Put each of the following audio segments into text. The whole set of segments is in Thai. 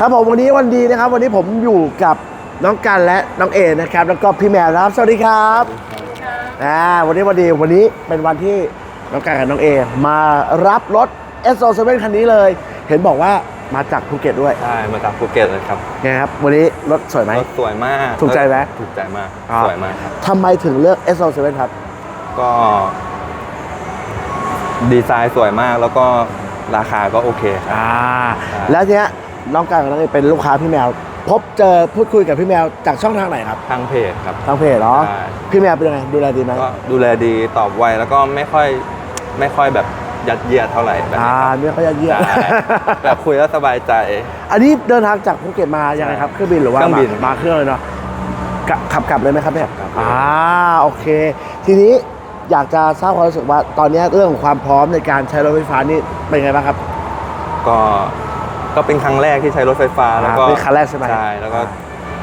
ครับผมวันนี้วันดีนะครับ วันนี้ผมอยู่กับน้องกันและน้องเอนะครับ แล้วก็พี่แมวนะครับ สวัสดีครับอ่าวันนี้วันดีวันนี้เป็นวันที่น้องกันกับน้องเอมารับรถ s อ7คันนี้เลย เห็นบอกว่ามาจากภูเก็ตด้วยใช่มาจากภูเก็ตเลยครับไงครับ วันนี้รถสวยไหมรถสวยมากถูกใจไหมถูกใจมากอ่าสวยมากครับทำไมถึงเลือก s อ7ครับ ก็ดีไซน์สวยมากแล้วก็ราคาก็โอเคครับอ่าใช่แล้วเนี้ย น้องกันกับน้องเอเป็นลูกค้าพี่แมว พบเจอพูดคุยกับพี่แมวจากช่องทางไหนครับทางเพจครับ ทางเพจเหรอใช่ พี่แมวเป็นยังไงดูแลดีไหมก็ดูแลดีตอบไวแล้วก็ไม่ค่อยไม่ค่อยแบบยัดเยียดเท่าไหร่แบบอ่านี้ครับไม่ค่อยยัดเยียดใช่แบบคุยแล้วสบายใจ อันนี้เดินทางจากภูเก็ตมายังไงครับเครื่องบินหรือว่าเครื่องบินมามาเครื่องเลยเนาะกะขับกลับเลยไหมครับเนี่ยครับ อ่าโอเค ทีนี้อยากจะทราบความรู้สึกว่าตอนนี้เรื่องของความพร้อมในการใช้รถไฟฟ้านี่เป็นไงบ้างครับ ก็ ก็เป็นครั้งแรกที่ใช้รถไฟฟ้าแล้วก็เป็นครั้งแรกใช่ไหมใช่แล้วก็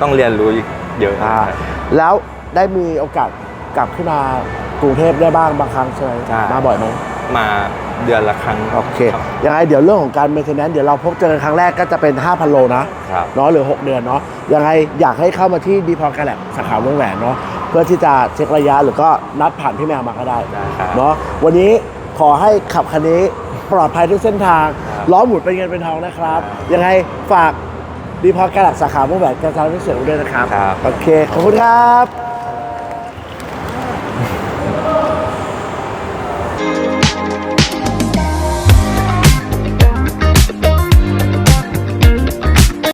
ต้องเรียนรู้อีกเยอะอ่าใช่แล้วได้มีโอกาสกลับขึ้นมากรุงเทพได้บ้างบางครั้งใช่ไหมใช่มาบ่อยไหมมาเดือนละครั้งโอเครับยังไงเดี๋ยวเรื่องของการเมนเทนแนนเดี๋ยวเราพบเจอกันครั้งแรกก็จะเป็น 5,000 โลนะครับเนาะหรือ 6 เดือนเนาะยังไงอยากให้เข้ามาที่ดีพอกันแหละสาขาวงแหวนเนาะเพื่อที่จะเช็คระยะหรือก็นัดผ่านพี่แมวมาก็ได้ได้ครับเนาะวันนี้ขอให้ขับคันนี้ปลอดภัยทุกเส้นทางครับ ล้อหมุนเป็นเงินเป็นทองนะครับครับยังไงฝากดีพอกันแหละสาขาวงแหวนการทำให้เสียงด้วยนะครับ ครับ โอเค ขอบคุณครับ